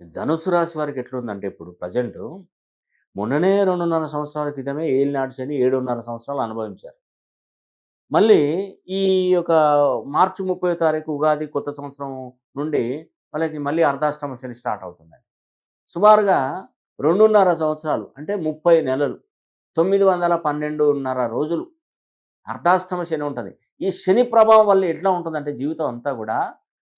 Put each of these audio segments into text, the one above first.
ధనుసు రాశి వారికి ఎట్లుందంటే ఇప్పుడు ప్రజెంట్ మొన్ననే రెండున్నర సంవత్సరాల క్రితమే ఏలినాడు శని ఏడున్నర సంవత్సరాలు అనుభవించారు. మళ్ళీ ఈ యొక్క మార్చి ముప్పై తారీఖు ఉగాది కొత్త సంవత్సరం నుండి వాళ్ళకి మళ్ళీ అర్ధాష్టమ శని స్టార్ట్ అవుతుందండి. సుమారుగా రెండున్నర సంవత్సరాలు అంటే ముప్పై నెలలు తొమ్మిది వందల పన్నెండున్నర రోజులు అర్ధాష్టమ శని ఉంటుంది. ఈ శని ప్రభావం వల్ల ఎట్లా ఉంటుందంటే జీవితం అంతా కూడా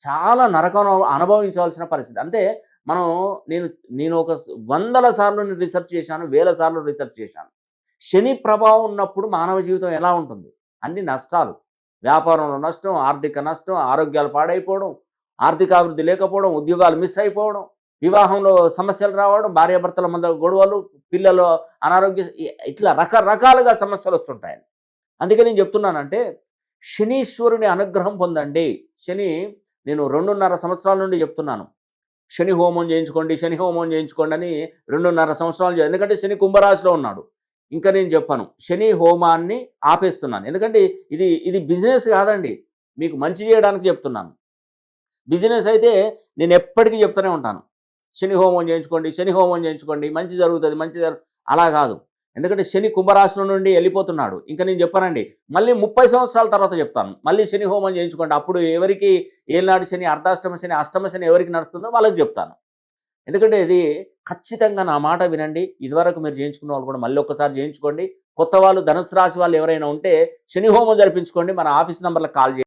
చాలా నరకం అనుభవించవలసిన పరిస్థితి. అంటే మనం నేను నేను ఒక వందల సార్లు నేను రీసెర్చ్ చేశాను వేల సార్లు రీసెర్చ్ చేశాను. శని ప్రభావం ఉన్నప్పుడు మానవ జీవితం ఎలా ఉంటుంది? అన్ని నష్టాలు. వ్యాపారంలో నష్టం ఆర్థిక నష్టం ఆరోగ్యాలు పాడైపోవడం ఆర్థికాభివృద్ధి లేకపోవడం ఉద్యోగాలు మిస్ అయిపోవడం వివాహంలో సమస్యలు రావడం భార్యాభర్తల మధ్య గొడవలు పిల్లలు అనారోగ్య ఇట్లా రకరకాలుగా సమస్యలు వస్తుంటాయి. అందుకే నేను చెప్తున్నానంటే శనీశ్వరుని అనుగ్రహం పొందండి. శని నేను రెండున్నర సంవత్సరాల నుండి చెప్తున్నాను. శని హోమం చేయించుకోండి శని హోమం చేయించుకోండి అని రెండున్నర సంవత్సరాలు ఎందుకంటే శని కుంభరాశిలో ఉన్నాడు. ఇంకా నేను చెప్పాను. శని హోమాన్ని ఆపేస్తున్నాను. ఎందుకంటే ఇది ఇది బిజినెస్ కాదండి. మీకు మంచి చేయడానికి చెప్తున్నాను. బిజినెస్ అయితే నేను ఎప్పటికీ చెప్తూనే ఉంటాను. శని హోమం చేయించుకోండి శని హోమం చేయించుకోండి మంచి జరుగుతుంది మంచి జరుగు అలా కాదు. ఎందుకంటే శని కుంభరాశిలో నుండి వెళ్ళిపోతున్నాడు. ఇంకా నేను చెప్పానండి మళ్ళీ ముప్పై సంవత్సరాల తర్వాత చెప్తాను. మళ్ళీ శని హోమం చేయించుకోండి. అప్పుడు ఎవరికి ఏనాడు శని అర్ధాష్టమ శని అష్టమ శని ఎవరికి నడుస్తుందో వాళ్ళకి చెప్తాను. ఎందుకంటే ఇది ఖచ్చితంగా నా మాట వినండి. ఇదివరకు మీరు చేయించుకున్న వాళ్ళు కూడా మళ్ళీ ఒక్కసారి చేయించుకోండి. కొత్త వాళ్ళు ధనుసు రాశి వాళ్ళు ఎవరైనా ఉంటే శని హోమం జరిపించుకోండి. మన ఆఫీస్ నెంబర్లకు కాల్ చేయండి.